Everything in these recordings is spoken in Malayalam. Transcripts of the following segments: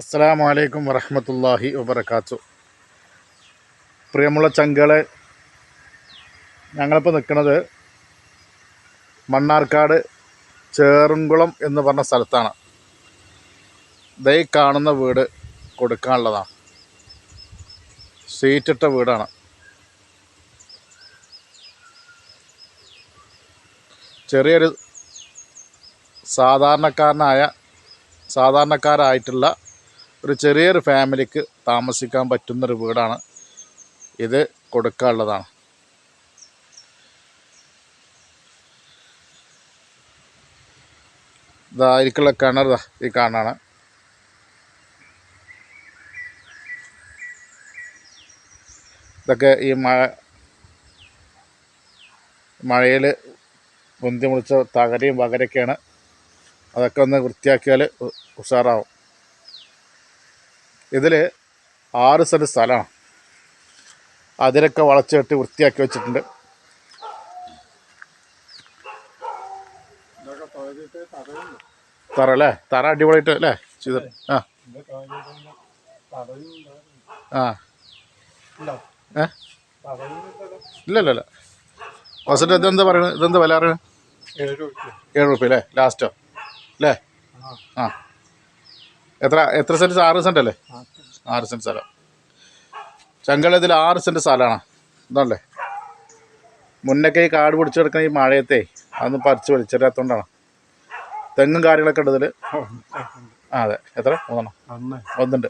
അസ്സാം വലൈക്കും വറഹമത്തല്ലാഹി വബർക്കാത്തു പ്രിയമുള്ള ചങ്കളെ ഞങ്ങളിപ്പോൾ നിൽക്കുന്നത് മണ്ണാർക്കാട് ചേറുംകുളം എന്ന് പറഞ്ഞ സ്ഥലത്താണ്. ദൈ കാണുന്ന വീട് കൊടുക്കാനുള്ളതാണ്. സീറ്റിട്ട വീടാണ്. ചെറിയൊരു സാധാരണക്കാരനായ സാധാരണക്കാരായിട്ടുള്ള ഒരു ചെറിയൊരു ഫാമിലിക്ക് താമസിക്കാൻ പറ്റുന്നൊരു വീടാണ് ഇത് കൊടുക്കാനുള്ളതാണ്. ഇതായിരിക്കുള്ള കിണർ ഈ കാണാണ്. ഇതൊക്കെ ഈ മഴ മഴയിൽ പൊന്തി മുളിച്ച തകരയും വകരൊക്കെയാണ്. അതൊക്കെ ഒന്ന് വൃത്തിയാക്കിയാൽ ഉഷാറാവും. ഇതിൽ ആറ് സെന്റ് സ്ഥലമാണ്. അതിലൊക്കെ വളച്ചിട്ട് വൃത്തിയാക്കി വെച്ചിട്ടുണ്ട്. തറ അല്ലേ? തറ അടിപൊളിയായിട്ട് അല്ലേ? ചെയ്ത് ആ. ആ. ഏ? ഇല്ല ഇല്ല ഇല്ല ഫസ്റ്റ് ഇതെന്താ പറയുന്നത് ഇതെന്താ വില പറയുന്നത് ഏഴ് റുപ്യ അല്ലേ? ലാസ്റ്റോ? അല്ലേ? ആ. എത്ര എത്ര സെന്റ് ആറ് സെന്റ് അല്ലേ? ആറ് സെന്റ് സ്ഥലം. ചങ്കളത്തിൽ ആറ് സെന്റ് സ്ഥലമാണ്. ഇതാണല്ലേ? മുന്നൊക്കെ ഈ കാട് പിടിച്ചു കിടക്കുന്ന ഈ മഴയത്തെ അതൊന്ന് പറിച്ച് വലിച്ചെറിയാത്തതുകൊണ്ടാണ് തെങ്ങും കാര്യങ്ങളൊക്കെ ഉണ്ട് ഇതിൽ അതെ. എത്ര? മൂന്നെണ്ണം. ഒന്നുണ്ട്.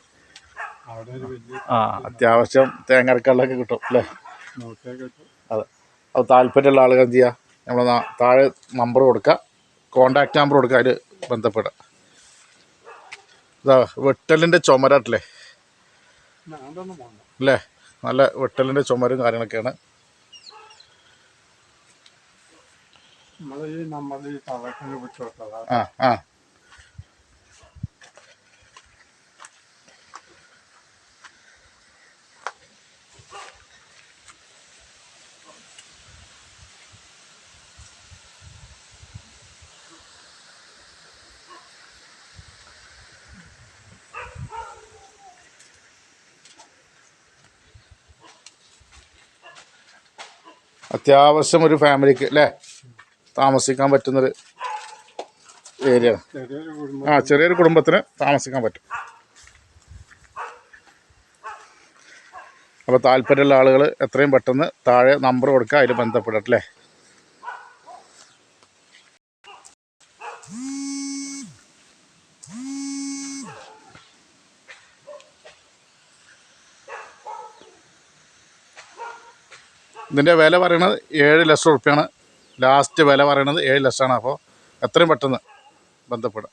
ആ അത്യാവശ്യം തേങ്ങരക്കള്ളൊക്കെ കിട്ടും അല്ലേ? അതെ. അത് താല്പര്യമുള്ള ആളുകൾ എന്ത് ചെയ്യുക നമ്മൾ താഴെ നമ്പർ കൊടുക്കുക. കോണ്ടാക്ട് നമ്പർ കൊടുക്കുക അതിൽ ബന്ധപ്പെടുക. ഇതാ വെട്ടലിന്റെ ചുമരാട്ടില്ലേ? അല്ലേ? നല്ല വെട്ടലിന്റെ ചുമരും കാര്യങ്ങളൊക്കെയാണ്. നമ്മൾ ഈ നമ്മൾ ഈ തവക്കിന് വിട്ടു ആ ആ. അത്യാവശ്യം ഒരു ഫാമിലിക്ക് അല്ലേ? താമസിക്കാൻ പറ്റുന്നൊരു ഏരിയ. ആ ചെറിയൊരു കുടുംബത്തിന് താമസിക്കാൻ പറ്റും. അപ്പോൾ താല്പര്യമുള്ള ആളുകൾ എത്രയും പെട്ടെന്ന് താഴെ നമ്പർ കൊടുക്കുക അതിൽ ബന്ധപ്പെടട്ടെ ഇതിന്റെ വില പറയണത് ഏഴ് ലക്ഷം റുപ്യാണ്. ലാസ്റ്റ് വില പറയണത് ഏഴ് ലക്ഷമാണ്. അപ്പോൾ എത്രയും പെട്ടെന്ന് ബന്ധപ്പെടുക.